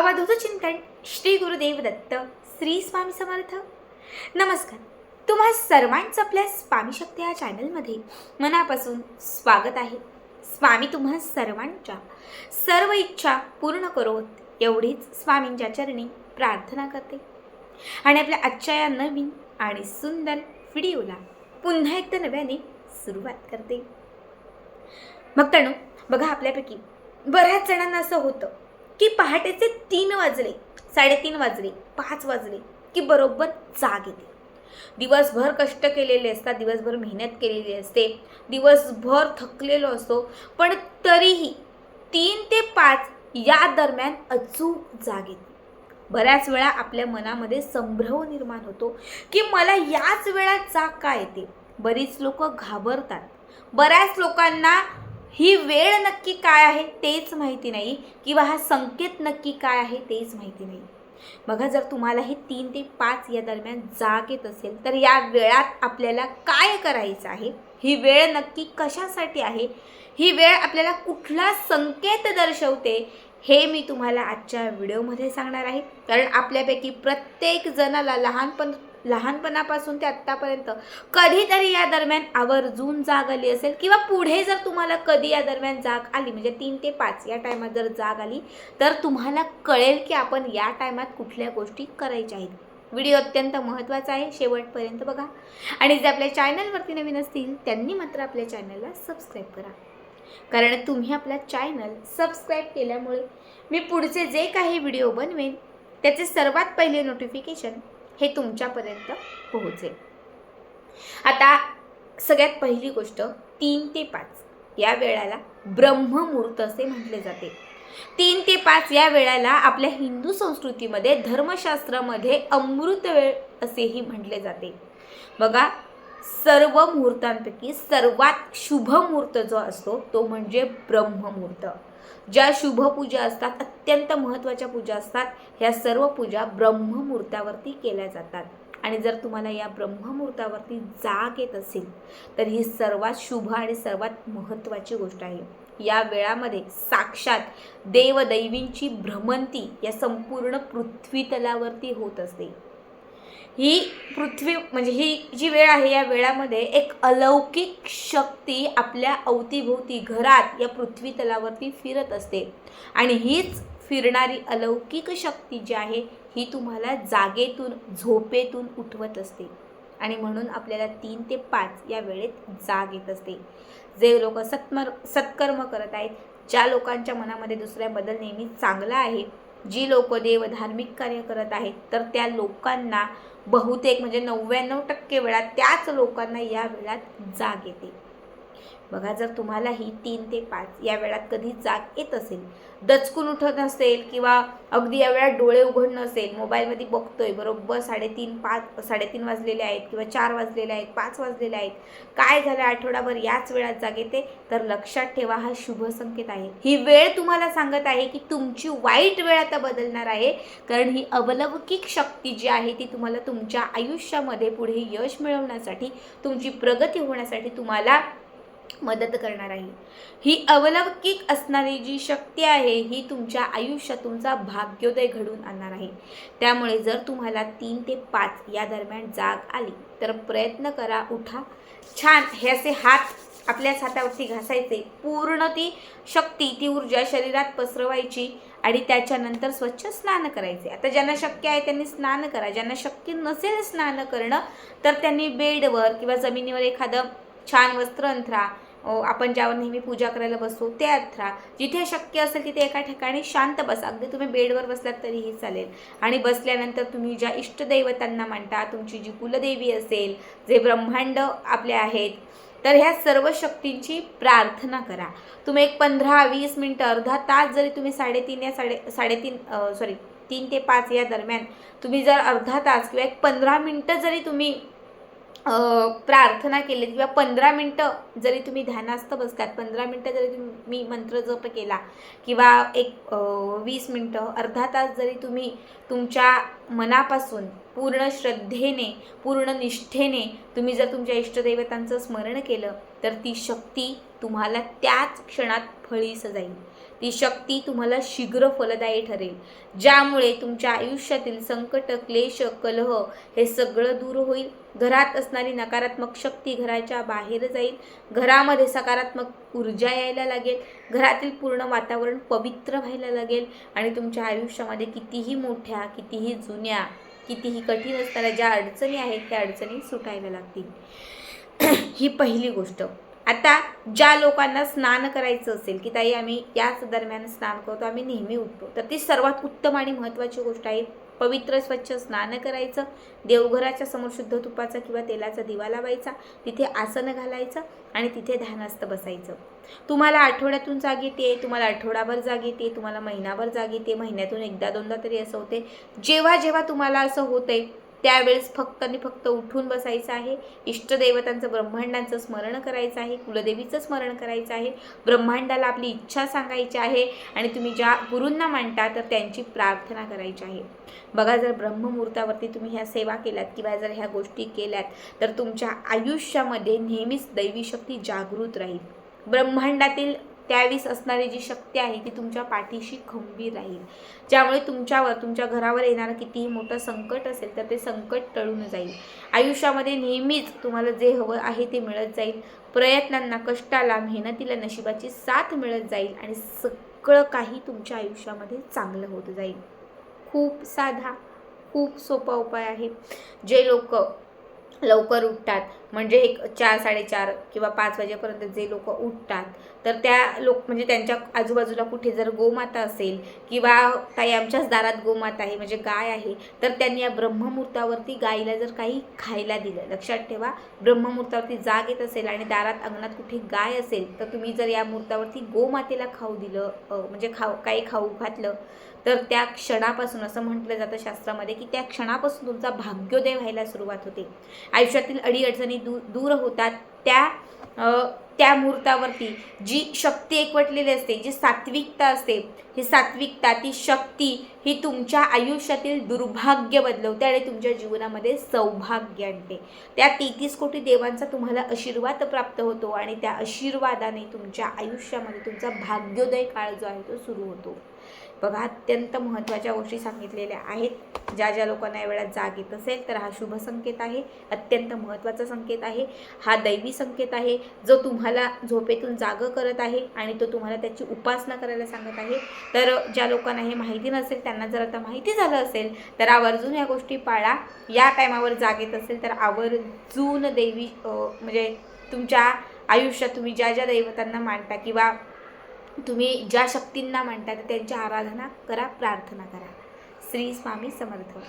अवधूत चिंतन श्री गुरुदेव दत्त श्री स्वामी समर्थ. नमस्कार. तुम्हा सर्वांचं आपल्या स्वामी शक्ती या चॅनलमध्ये मनापासून स्वागत आहे. स्वामी तुम्हा सर्वांच्या सर्व इच्छा पूर्ण करोत एवढीच स्वामींच्या चरणी प्रार्थना करते. आणि आपल्या आजच्या या नवीन आणि सुंदर व्हिडिओला पुन्हा एकदा नव्याने सुरुवात करते. मग तणू बघा आपल्यापैकी बऱ्याच जणांना असं होतं की पहाटेचे तीन वाजले साडेतीन वाजले पाच वाजले की बरोबर जाग येते. दिवसभर कष्ट केलेले असतात दिवसभर मेहनत केलेली असते दिवसभर थकलेलो असतो पण तरीही तीन ते पाच या दरम्यान अचूक जाग येते. बऱ्याच वेळा आपल्या मनामध्ये संभ्रम निर्माण होतो की मला याच वेळात जाग का येते? बरीच लोक घाबरतात. बऱ्याच लोकांना ही वेळ नक्की काय आहे तेच माहिती नाही किंवा हा संकेत नक्की काय आहे तेच माहिती नाही. बघा जर तुम्हाला हे तीन ते पाच या दरम्यान जाग येत असेल तर या वेळात आपल्याला काय करायचं आहे? ही वेळ नक्की कशासाठी आहे? ही वेळ आपल्याला कुठला संकेत दर्शवते? हे मी तुम्हाला आजच्या व्हिडिओमध्ये सांगणार आहे. कारण आपल्यापैकी प्रत्येक जणाला लहानपण लहानपणापासून ते आत्तापर्यंत कधीतरी या दरम्यान आवर्जून जाग आली असेल किंवा पुढे जर तुम्हाला कधी या दरम्यान जाग आली म्हणजे तीन ते पाच या टायमात जर जाग आली तर तुम्हाला कळेल की आपण या टायमात कुठल्या गोष्टी करायच्या आहेत. व्हिडिओ अत्यंत महत्त्वाचा आहे शेवटपर्यंत बघा. आणि जे आपल्या चॅनलवरती नवीन असतील त्यांनी मात्र आपल्या चॅनलला सबस्क्राईब करा. कारण तुम्ही आपला चॅनल सबस्क्राईब केल्यामुळे मी पुढचे जे काही व्हिडिओ बनवेन त्याचे सर्वात पहिले नोटिफिकेशन हे तुमच्यापर्यंत पोहोचेल. आता सगळ्यात पहिली गोष्ट तीन ते पाच. या वेळेला ब्रह्ममुहूर्त असे म्हटले जाते. तीन ते पाच या वेळेला आपल्या हिंदू संस्कृतीमध्ये धर्मशास्त्रामध्ये अमृत वेळ असेही म्हटले जाते. बघा सर्व मुहूर्तांपैकी सर्वात शुभ मुहूर्त जो असतो तो म्हणजे ब्रह्ममुहूर्त. ज्या शुभपूजा असतात अत्यंत महत्त्वाच्या पूजा असतात ह्या सर्व पूजा ब्रह्ममुहूर्तावरती केल्या जातात. आणि जर तुम्हाला या ब्रह्ममुहूर्तावरती जाग येत असेल तर ही सर्वात शुभ आणि सर्वात महत्त्वाची गोष्ट आहे. या वेळामध्ये साक्षात देवदैवींची भ्रमंती या संपूर्ण पृथ्वीतलावरती होत असते. ही पृथ्वी म्हणजे ही जी वेळ आहे या वेळामध्ये एक अलौकिक शक्ती आपल्या अवतीभोवती घरात या पृथ्वी तलावरती फिरत असते. आणि हीच फिरणारी अलौकिक शक्ती जी आहे ही तुम्हाला जागेतून झोपेतून उठवत असते. आणि म्हणून आपल्याला तीन ते पाच या वेळेत जाग येत असते. जे लोक सत्मर सत्कर्म करत आहेत ज्या लोकांच्या मनामध्ये दुसऱ्याबद्दल नेहमी चांगला आहे जी लोक देव धार्मिक कार्य करत आहेत तर त्या लोकांना बहुतेक म्हणजे नव्याण्णव टक्के वेळा त्याच लोकांना या वेळात जाग येते. बघा जर तुम्हाला ही तीन ते पाच या वेळात कधी जाग येत असेल दचकून उठत नसेल किंवा अगदी या वेळात डोळे उघड नसेल मोबाईलमध्ये बघतोय बरोबर? साडेतीन पाच साडेतीन वाजलेले आहेत किंवा चार वाजलेले आहेत पाच वाजलेले आहेत. काय झालं आठवडाभर याच वेळात जाग येते? तर लक्षात ठेवा हा शुभ संकेत आहे. ही वेळ तुम्हाला सांगत आहे की तुमची वाईट वेळ आता बदलणार आहे. कारण ही अवलौकिक शक्ती जी आहे ती तुम्हाला तुमच्या आयुष्यामध्ये पुढे यश मिळवण्यासाठी तुमची प्रगती होण्यासाठी तुम्हाला मदत करणार आहे. ही अवलौकिक असणारी जी शक्ती आहे ही तुमच्या आयुष्यात तुमचा भाग्योदय घडून आणणार आहे. त्यामुळे जर तुम्हाला तीन ते पाच या दरम्यान जाग आली तर प्रयत्न करा उठा. छान हे असे हात आपल्याच हातावरती घासायचे. पूर्ण ती शक्ती ती ऊर्जा शरीरात पसरवायची आणि त्याच्यानंतर स्वच्छ स्नान करायचे. आता ज्यांना शक्य आहे त्यांनी स्नान करा. ज्यांना शक्य नसेल स्नान करणं तर त्यांनी बेडवर किंवा जमिनीवर एखादं छान वस्त्र अंथरा. आपण ज्यावर नेहमी पूजा करायला बसतो ते अंथरा. जिथे शक्य असेल तिथे एका ठिकाणी शांत बसा. अगदी तुम्ही बेडवर बसलात तरीही चालेल. आणि बसल्यानंतर तुम्ही ज्या इष्टदैवतांना मांडता तुमची जी कुलदेवी असेल जे ब्रह्मांड आपले आहेत तर ह्या सर्व शक्तींची प्रार्थना करा. तुम्ही एक पंधरा वीस मिनटं अर्धा तास जरी तुम्ही साडेतीन या साडे साडेतीन सॉरी तीन ते पाच या दरम्यान तुम्ही जर अर्धा तास किंवा एक पंधरा मिनटं जरी तुम्ही प्रार्थना केली. किंवा पंधरा मिनटं जरी तुम्ही ध्यानास्थ बसलात पंधरा मिनटं जरी तुम्ही मंत्र जप केला किंवा एक वीस मिनटं अर्धा तास जरी तुम्ही तुमच्या मनापासून पूर्ण श्रद्धेने पूर्ण निष्ठेने तुम्ही जर तुमच्या इष्टदैवतांचं स्मरण केलं तर ती शक्ती तुम्हाला त्याच क्षणात फळीस जाईल ती शक्ती तुम्हाला शीघ्र फलदायी ठरेल. ज्यामुळे तुमच्या आयुष्यातील संकट क्लेश कलह हे सगळं दूर होईल. घरात असणारी नकारात्मक शक्ती घराच्या बाहेर जाईल. घरामध्ये सकारात्मक ऊर्जा यायला लागेल. घरातील पूर्ण वातावरण पवित्र व्हायला लागेल. आणि तुमच्या आयुष्यामध्ये कितीही मोठ्या कितीही जुन्या कितीही कठीण असणाऱ्या ज्या अडचणी आहेत त्या अडचणी सुटायला लागतील. ही पहिली गोष्ट. आता ज्या लोकांना स्नान करायचं असेल की ताई आम्ही याच दरम्यान स्नान करतो आम्ही नेहमी उठतो तर ती सर्वात उत्तम आणि महत्त्वाची गोष्ट आहे. पवित्र स्वच्छ स्नान करायचं देवघराच्या समोर शुद्ध तुपाचा किंवा तेलाचा दिवा लावायचा तिथे आसन घालायचं आणि तिथे ध्यानस्थ बसायचं. तुम्हाला आठवड्यातून जाग येते तुम्हाला आठवडाभर जाग येते तुम्हाला महिनाभर जाग येते महिन्यातून एकदा दोनदा तरी असं होते. जेव्हा जेव्हा तुम्हाला असं होतंय त्यावेळेस फक्त आणि फक्त उठून बसायचं आहे. इष्टदेवतांचं ब्रह्मांडांचं स्मरण करायचं आहे. कुलदेवीचं स्मरण करायचं आहे. ब्रह्मांडाला आपली इच्छा सांगायची आहे आणि तुम्ही ज्या गुरूंना मांडता तर त्यांची प्रार्थना करायची आहे. बघा जर ब्रह्ममुहूर्तावरती तुम्ही ह्या सेवा केल्यात किंवा जर ह्या गोष्टी केल्यात तर तुमच्या आयुष्यामध्ये नेहमीच दैवी शक्ती जागृत राहील. ब्रह्मांडातील त्यावेळीस असणारी जी शक्ती आहे ती तुमच्या पाठीशी खंबीर राहील. ज्यामुळे तुमच्यावर तुमच्या घरावर येणारं कितीही मोठं संकट असेल तर ते संकट टळून जाईल. आयुष्यामध्ये नेहमीच तुम्हाला जे हवं आहे ते मिळत जाईल. प्रयत्नांना कष्टाला मेहनतीला नशिबाची साथ मिळत जाईल आणि सगळं काही तुमच्या आयुष्यामध्ये चांगलं होत जाईल. खूप साधा खूप सोपा उपाय आहे. जे लोक लवकर उठतात. म्हणजे एक चार साडेचार किंवा पाच वाजेपर्यंत जे लोक उठतात तर त्या लोक म्हणजे त्यांच्या आजूबाजूला कुठे जर गोमाता असेल किंवा काही आमच्याच दारात गोमाता आहे म्हणजे गाय आहे तर त्यांनी या ब्रह्ममुहूर्तावरती गायीला जर काही खायला दिलं लक्षात ठेवा ब्रह्ममुहूर्तावरती जाग येत असेल आणि दारात अंगणात कुठे गाय असेल तर तुम्ही जर या मुहूर्तावरती गोमातेला खाऊ दिलं म्हणजे खाऊ काही खाऊ घातलं तर त्या क्षणापासून असं म्हटलं जातं शास्त्रामध्ये की त्या क्षणापासून तुमचा भाग्योदय व्हायला सुरुवात होते. आयुष्यातील अडीअडचणी दू दूर होतात. त्या त्या मुहूर्तावरती जी शक्ती एकवटलेली असते जी सात्विकता असते ही सात्विकता ती शक्ती ही तुमच्या आयुष्यातील दुर्भाग्य बदलवते आणि तुमच्या जीवनामध्ये सौभाग्य आणते. त्या तेहतीस कोटी देवांचा तुम्हाला आशीर्वाद प्राप्त होतो आणि त्या आशीर्वादाने तुमच्या आयुष्यामध्ये तुमचा भाग्योदय काळ जो आहे तो सुरू होतो. बघा अत्यंत महत्त्वाच्या गोष्टी सांगितलेल्या आहेत. ज्या ज्या लोकांना या वेळात जाग येत असेल तर हा शुभ संकेत आहे. अत्यंत महत्त्वाचा संकेत आहे. हा दैवी संकेत आहे. जो तुम्हाला झोपेतून जागं करत आहे आणि तो तुम्हाला त्याची उपासना करायला सांगत आहे. तर ज्या लोकांना हे माहिती नसेल त्यांना जर आता माहिती झालं असेल तर आवर्जून या गोष्टी पाळा. या टायमावर जाग येत असेल तर आवर्जून देवी म्हणजे तुमच्या आयुष्यात तुम्ही ज्या ज्या दैवतांना मांडता किंवा तुम्ही ज्या शक्तींना मांडता तर त्यांची आराधना करा प्रार्थना करा. श्री स्वामी समर्थ.